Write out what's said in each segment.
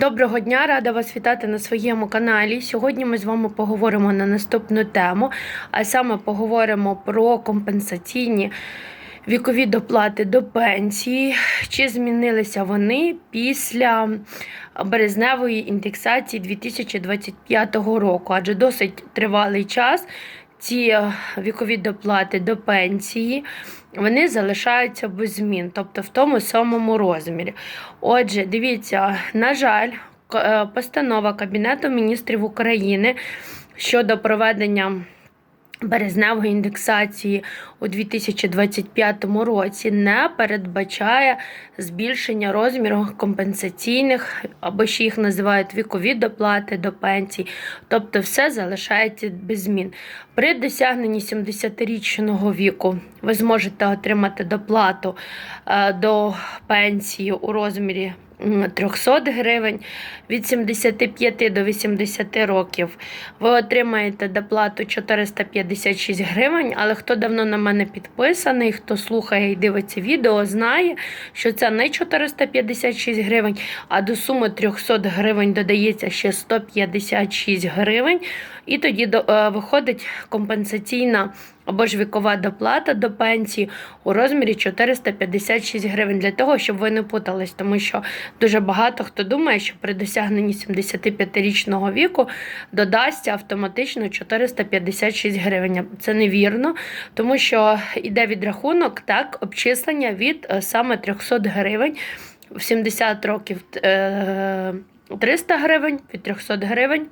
Доброго дня, рада вас вітати на своєму каналі. Сьогодні ми з вами поговоримо на наступну тему, а саме поговоримо про компенсаційні вікові доплати до пенсії. Чи змінилися вони після березневої індексації 2025 року? Адже досить тривалий час ці вікові доплати до пенсії. Вони залишаються без змін, тобто в тому самому розмірі. Отже, дивіться, на жаль, е, постанова Кабінету міністрів України щодо проведення березневої індексації у 2025 році не передбачає збільшення розміру компенсаційних, або ще їх називають вікові доплати до пенсій. Тобто все залишається без змін. При досягненні 70-річного віку ви зможете отримати доплату е, до пенсії у розмірі 300 гривень. Від 75 до 80 років ви отримаєте доплату 456 гривень, але хто давно на мене підписаний, хто слухає і дивиться відео, знає, що це не 456 гривень, а до суми 300 гривень додається ще 156 гривень. І тоді е, виходить компенсаційна або ж вікова доплата до пенсії у розмірі 456 гривень для того, щоб ви не путались, тому що дуже багато хто думає, що при досягненні 75-річного віку додасться автоматично 456 гривень. Це невірно, тому що йде відрахунок так, обчислення від е, саме 300 гривень. В 70 років е, 300 гривень, від 300 гривень.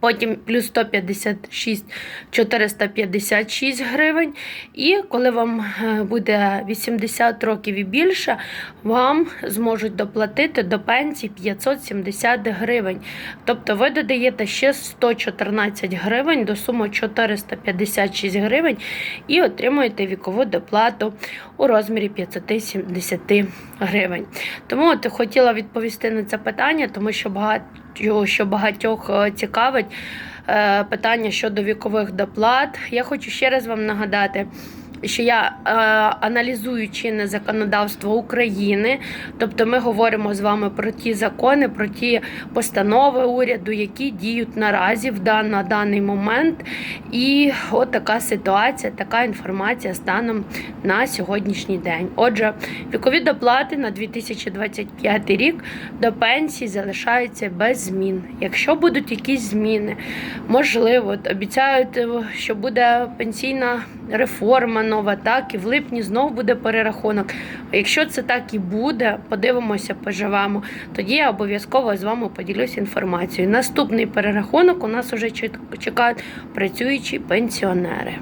Потім плюс 156 456 гривень. І коли вам е, буде 80 років і більше, вам зможуть доплатити до пенсії 570 гривень. Тобто ви додаєте ще 114 гривень до суми 456 гривень і отримуєте вікову доплату у розмірі 570 гривень. Тому от хотіла відповісти на це питання, тому що багато що багатьох е, цікавить е, питання щодо вікових доплат. Я хочу ще раз вам нагадати. Що я е, аналізую чинне законодавство України, тобто ми говоримо з вами про ті закони, про ті постанови уряду, які діють наразі в дан, на даний момент. І от така ситуація, така інформація станом на сьогоднішній день. Отже, вікові доплати на 2025 рік до пенсії залишаються без змін. Якщо будуть якісь зміни, можливо, обіцяють, е, що буде пенсійна реформа нова, так і в липні знов буде перерахунок. Якщо це так і буде, подивимося, поживемо. Тоді я обов'язково з вами поділюся інформацією. Наступний перерахунок у нас уже чекають працюючі пенсіонери.